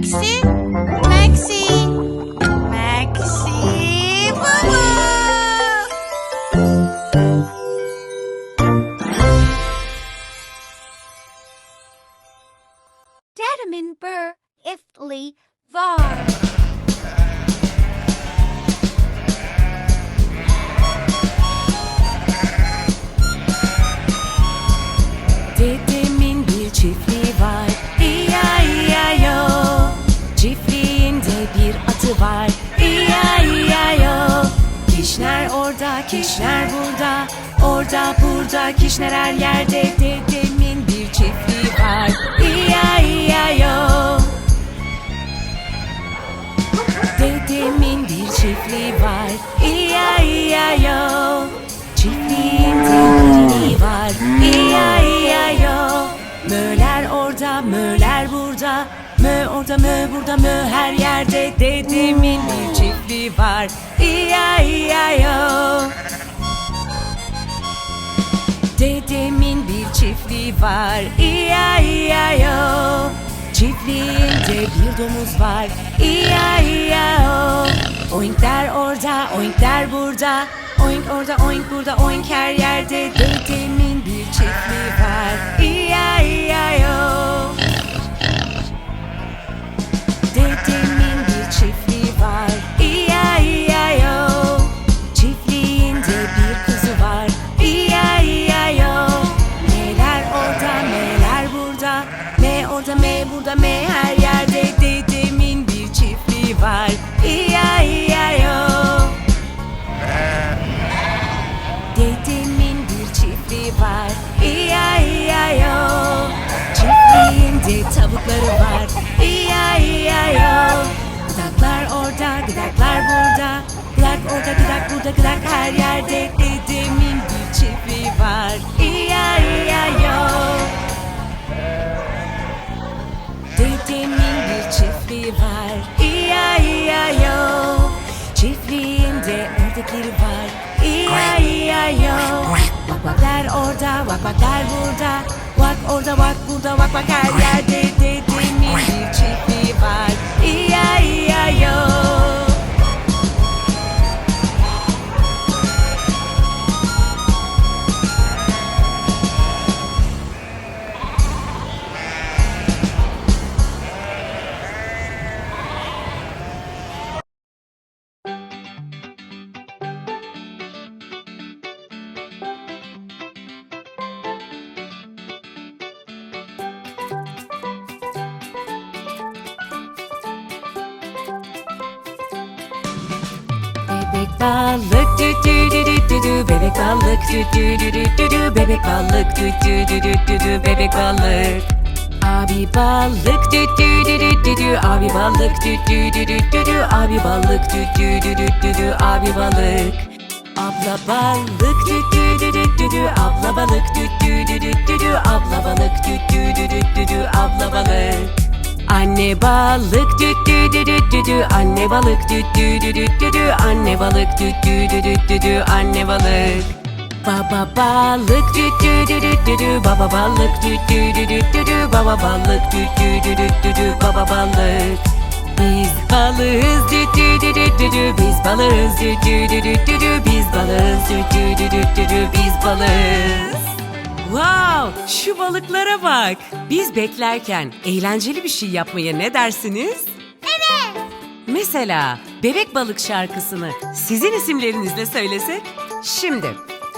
Maxi, Maxi, Maxi baba. Dedemin bur iftli var. Orada, burada, kişner her yerde. Dedemin bir çiftliği var. İya-iya-yo Dedemin bir çiftliği var. İya-iya-yo Çiftliğinde biri var. İya-iya-yo Möler orada, möler burada. Mö orada, mö burada, mö her yerde. Dedemin bir çiftliği var. İya-iya-yo Dedemin çiftliği var İya-iya-yo Çiftliğinde bir domuz var. İya-iya-yo Oinkler orada, oinkler burada. Oink orada, oink burada, oink her yerde. Dedemin bir çiftliği var. İya-iya-yo Dedemin Ördekleri var. İya-iya-yo Bak baklar orada, bak baklar burada. Bak orada, bak burada, bak bak her yerde Dedemin bir çiftliği var İya-iya-yo Bebek dü dü dü dü dü dü Bebek balık. Dü dü dü dü dü dü Bebek balık. Abi balık. Dü dü dü dü dü dü Abi balık. Dü dü dü dü dü dü Abi balık. Dü dü dü dü dü dü Abi balık. Abla balık. Dü dü dü dü dü dü Abla balık. Dü dü dü dü dü dü Abla balık. Dü dü dü dü dü dü Abla balık. Anne balık. Dü dü dü dü dü dü Anne balık. Dü dü dü dü dü Anne balık. Dü dü dü dü dü Anne balık Baba balık dü dü dü dü dü dü Baba balık dü dü dü dü dü dü Baba balık dü dü dü dü dü dü Baba balık Biz balığız dü dü dü dü dü dü Biz balığız dü dü dü dü dü dü Biz balığız dü dü dü dü dü dü Biz balığız Wow, şu balıklara bak. Biz beklerken eğlenceli bir şey yapmaya ne dersiniz? Evet. Mesela bebek balık şarkısını sizin isimlerinizle söylesek? Şimdi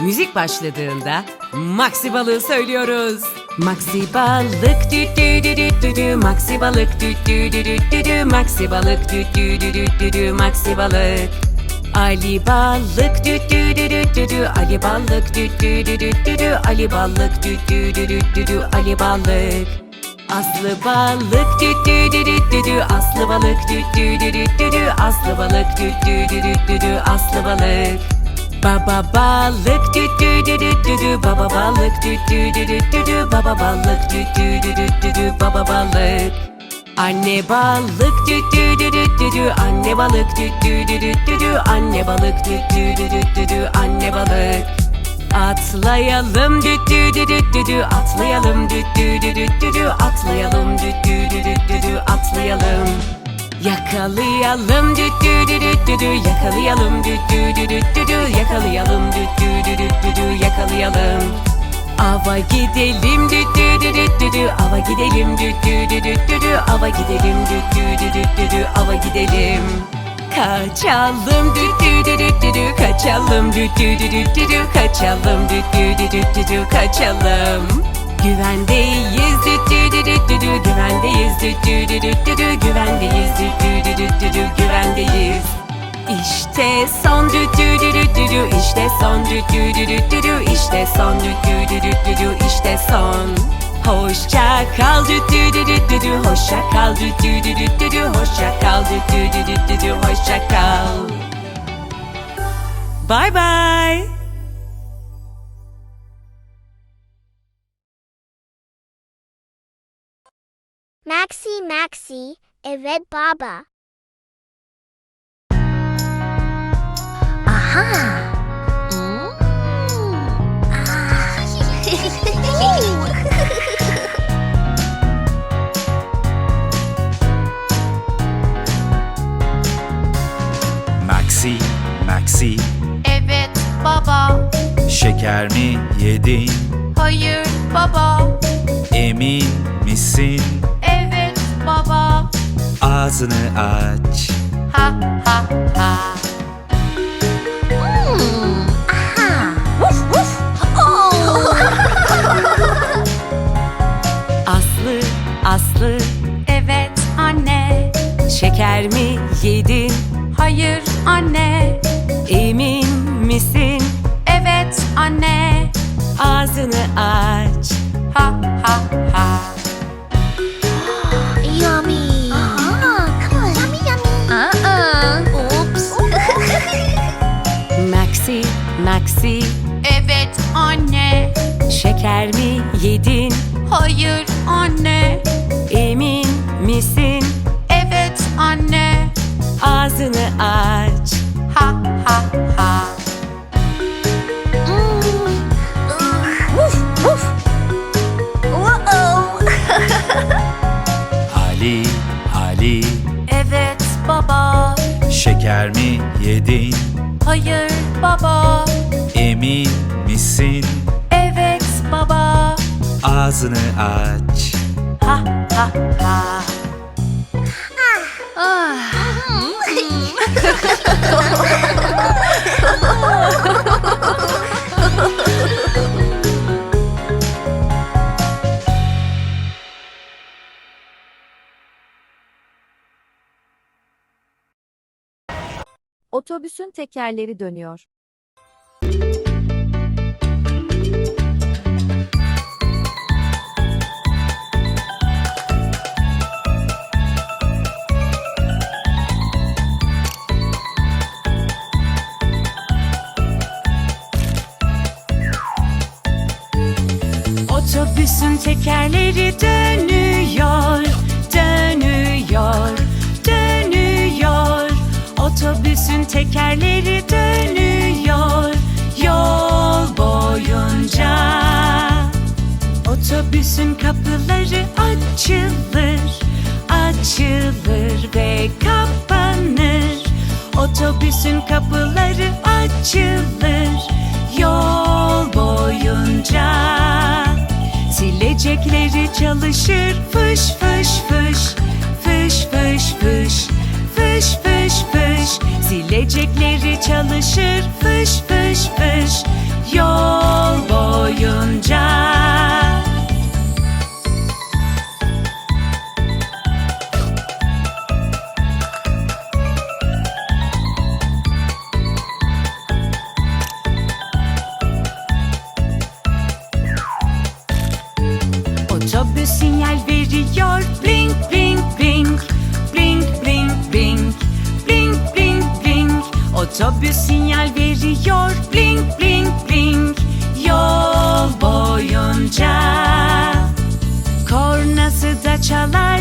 müzik başladığında Maxi balığı söylüyoruz. Maxi balık dü dü dü dü dü dü Maxi balık dü dü dü dü dü dü Maxi balık dü dü dü dü dü dü Maxi balık Ali balık dü dü dü dü dü dü Ali balık dü dü dü dü dü dü Ali balık dü dü dü dü dü dü Ali balık Aslı balık dü dü dü dü dü dü Aslı balık dü dü dü dü dü dü Aslı balık dü dü dü dü dü dü Aslı balık Baba balık dü dü dü dü dü dü Baba balık dü dü dü dü dü dü Baba balık dü dü dü dü dü dü Baba balık Anne balık dü dü dü dü dü dü Anne balık dü dü dü dü dü dü Anne balık dü dü dü dü dü dü Anne balık Atlayalım dü dü dü dü dü dü Atlayalım dü dü dü dü dü dü Atlayalım dü dü dü dü dü dü Atlayalım Yakalayalım dü dü dü dü dü dü Yakalayalım dü dü dü dü dü dü Yakalayalım dü dü dü dü dü dü Yakalayalım Ava gidelim dü dü dü dü dü dü Ava gidelim dü dü dü dü dü dü Ava gidelim dü dü dü dü dü dü Ava gidelim Kaçalım dü dü dü dü dü dü Kaçalım dü dü dü dü dü dü Kaçalım dü dü dü dü dü dü Kaçalım Güvendeyiz dü dü dü dü dü dü Güvendeyiz dü dü dü dü dü dü Güvendeyiz dü dü dü dü dü dü Güvendeyiz İşte son dü dü dü dü dü dü İşte son dü dü dü dü dü dü İşte son dü dü dü dü dü dü İşte son Hoşça kal dü dü dü dü dü dü Hoşça kal dü dü dü dü dü dü Hoşça kal dü dü dü dü dü dü Hoşça kal Bye bye Maxi Maxi, evet baba. Aha. Maxi, Maxi, Evet baba. şeker mi yedin? Hayır baba. Emin misin? Ağzını aç. Ha ha ha. Aslı, Aslı Evet anne. Şeker mi yedin? Hayır anne. Emin misin? Evet anne. Ağzını aç Ha ha Maxi, Maxi Evet anne. Şeker mi yedin? Hayır anne. Emin misin? Evet anne. Ağzını aç Ha ha ha. Ali, Ali, Evet baba. şeker mi yedin? Hayır baba. Emin misin? Evet baba. Ağzını aç. Ha ha ha. Otobüsün tekerleri dönüyor. Otobüsün tekerleri dönüyor, Otobüsün tekerleri dönüyor yol boyunca. Otobüsün kapıları açılır, açılır ve kapanır. Otobüsün kapıları açılır yol boyunca. Silecekleri çalışır fış fış fış Fış fış fış Fış fış fış Silecekleri çalışır fış fış fış. Yol boyunca veriyor blink blink blink yol boyunca. Kornası da çalar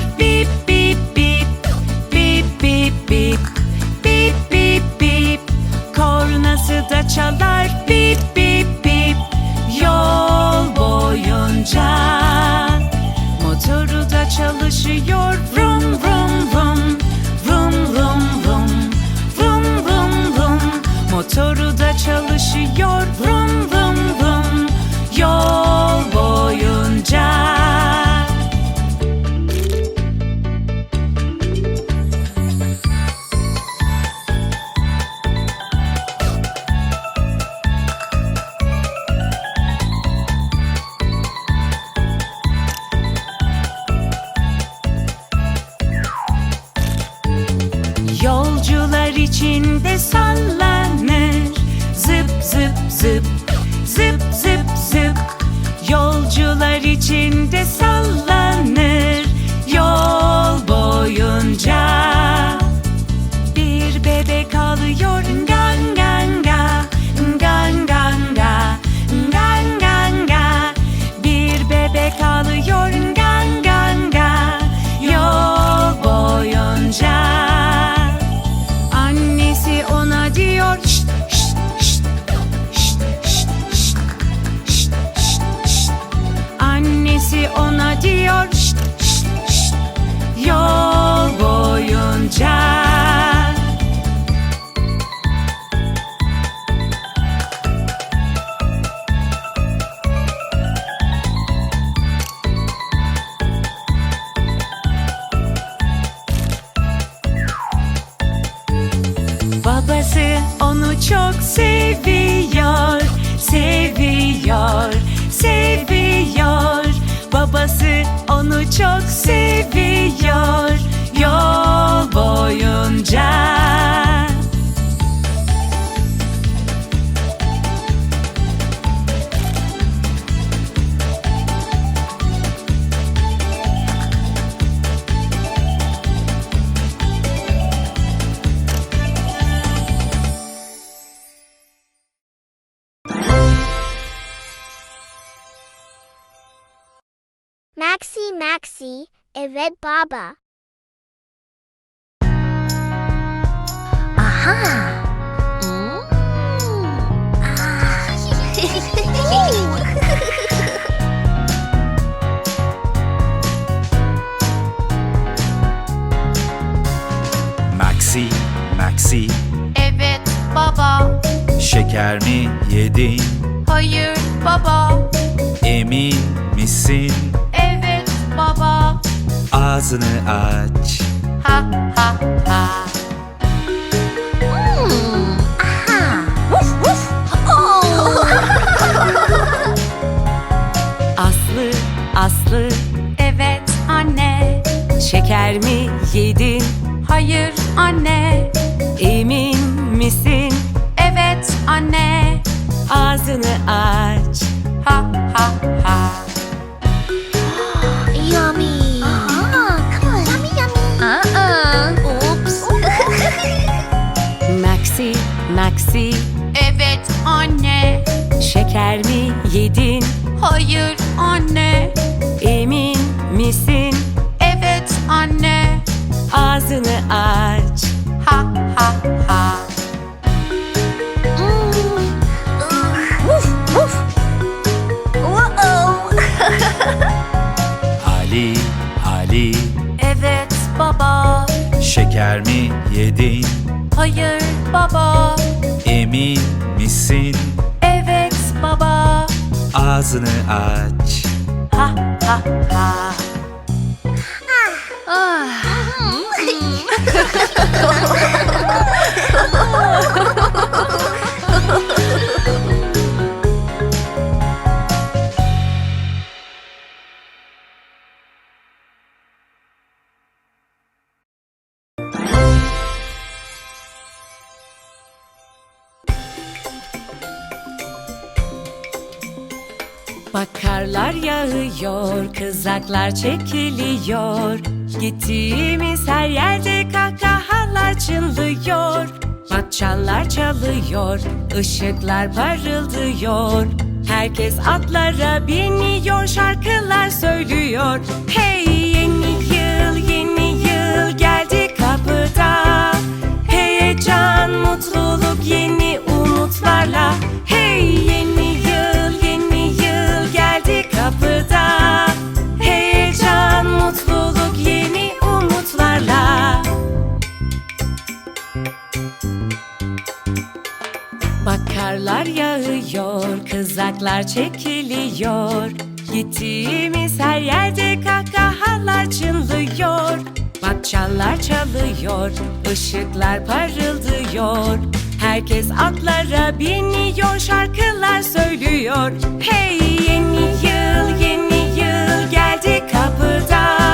zıp Yolcular içinde sallanır boyunca Babası onu çok seviyor, seviyor, seviyor. Babası onu çok seviyor boyunca. Maxi Maxi, evet baba. Aha. Maxi, Maxi, Evet baba. şeker mi yedin? Hayır baba. Emin misin? Evet baba. Ağzını aç. Ha ha ha. Aslı, Evet anne. şeker mi yedin? Hayır anne. Emin misin? Evet anne. Ağzını aç. Ha ha ha. Yummy. Come on. Yummy yummy. Uh-uh. Oops. Maxi, Maxi, Evet anne. şeker mi yedin? Hayır anne. Misin? Evet anne. Ağzını aç. Ha ha ha. Ali, Ali, Evet baba. şeker mi yedin? Hayır baba. Emin misin? Evet baba. Ağzını aç. Ha ha ha. 啊！嗯嗯 Bakarlar yağıyor, kızaklar çekiliyor. Gittiğimiz her yerde kahkahalar çınlıyor. Batçanlar çalıyor, ışıklar parıldıyor. Herkes atlara biniyor, şarkılar söylüyor. Hey yeni yıl, yeni yıl geldi kapıda. Heyecan, mutluluk, yeni umutlarla. Hey yeni Bak karlar yağıyor, kızaklar çekiliyor. Gittiğimiz her yerde kahkahalar çınlıyor. Bak çallar çalıyor, ışıklar parıldıyor. Herkes atlara biniyor, şarkılar söylüyor. Hey yeni yıl, yeni yıl geldi kapıda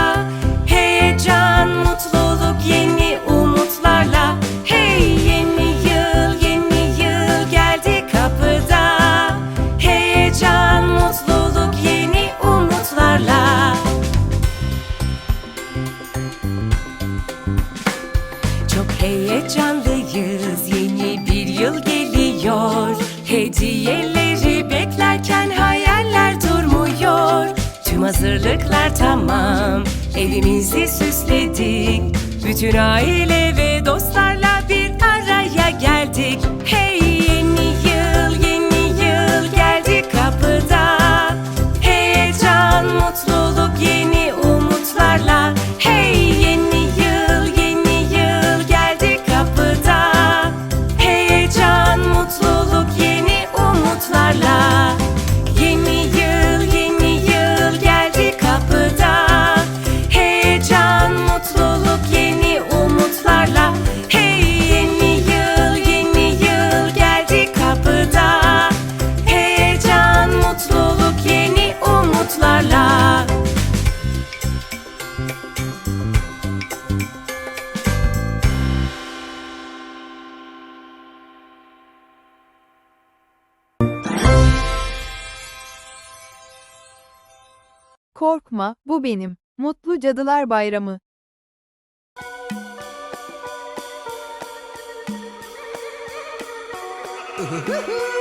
Hediyeleri beklerken hayaller durmuyor. Tüm hazırlıklar tamam. Evimizi süsledik. Bütün aile ve dostlar Korkma, bu benim. Mutlu Cadılar Bayramı.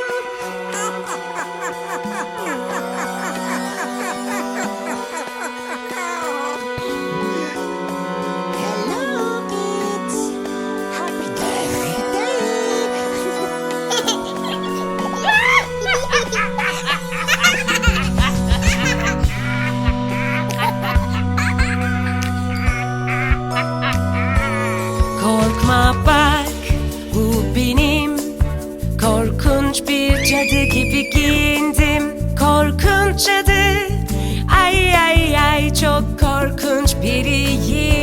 бери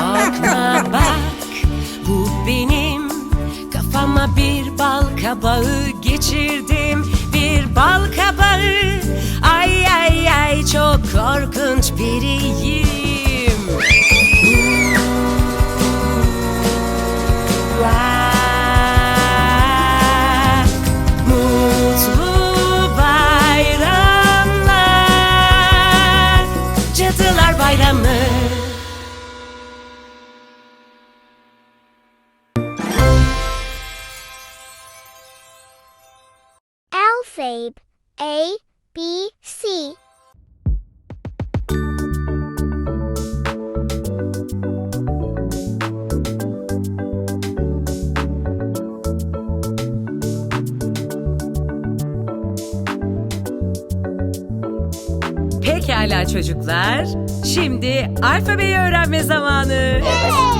Bakma bak. Bu benim Kafama bir bal kabağı geçirdim. Bir bal kabağı. Ay ay ay çok korkunç biriyim. Çocuklar. Şimdi alfabeyi öğrenme zamanı. A,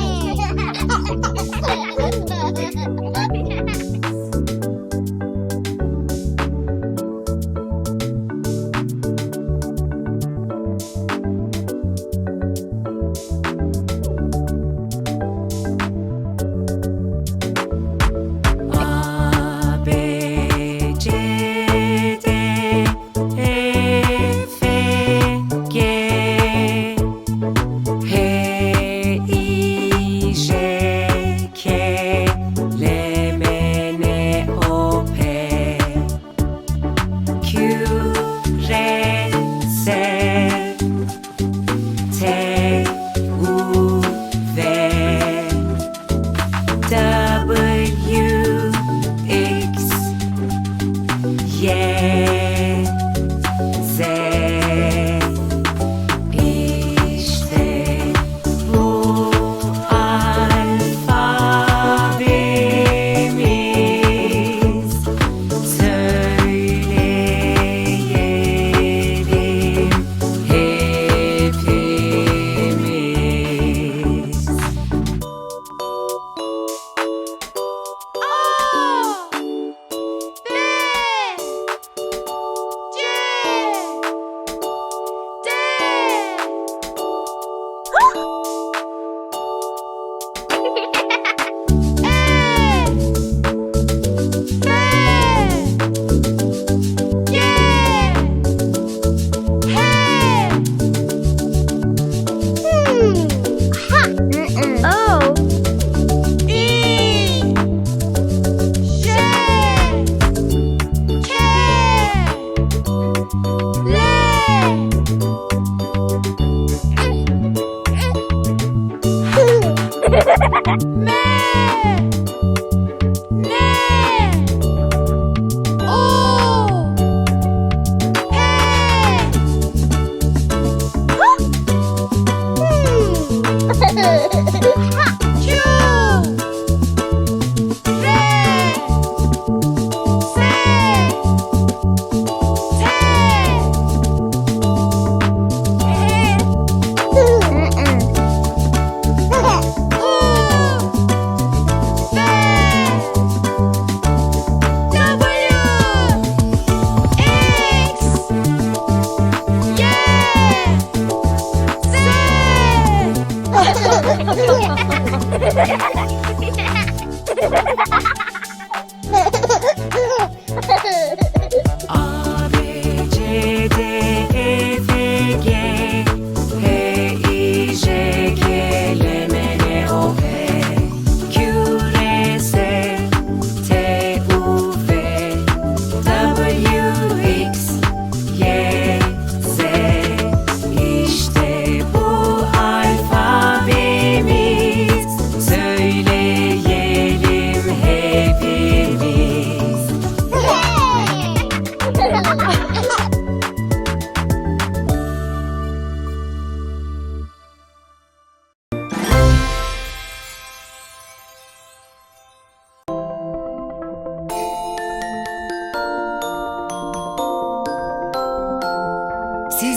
Ha ha ha!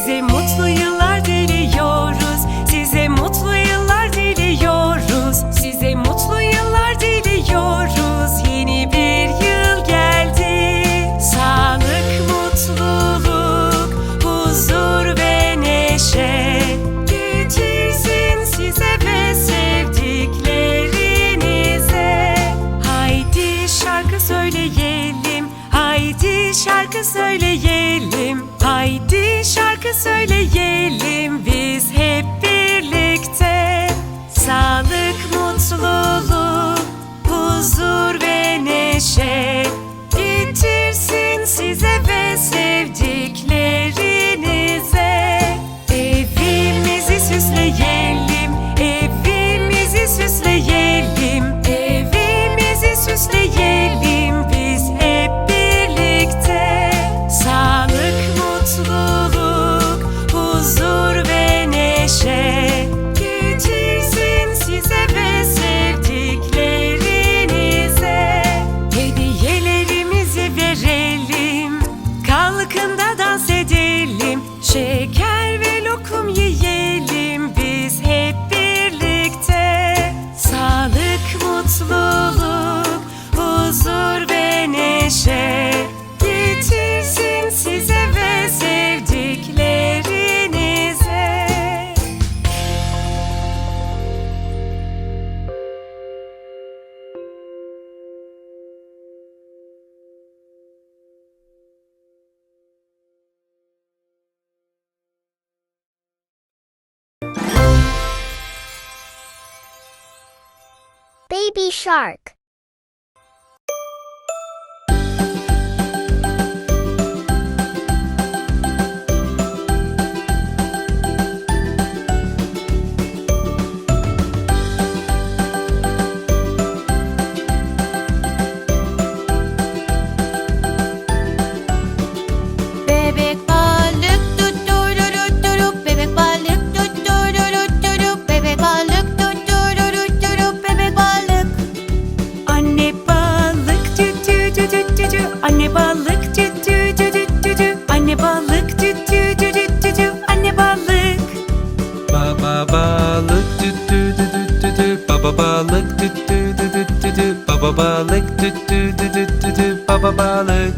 Size mutlu yıllar diliyoruz. Size mutlu yıllar diliyoruz. Size mutlu yıllar diliyoruz. Yeni bir yıl geldi. Sağlık, mutluluk, huzur ve neşe getirsin size ve sevdiklerinize. Haydi şarkı söyleyelim. Haydi şarkı söyleyelim. Haydi şarkı söyleyelim biz hep birlikte. Sağlık, mutluluk, huzur ve neşe getirsin size ve sevdiklerinize. Evimizi süsleyelim, baby shark. Baba balık düt düt düt düt düt Baba balık düt düt düt düt düt Baba balık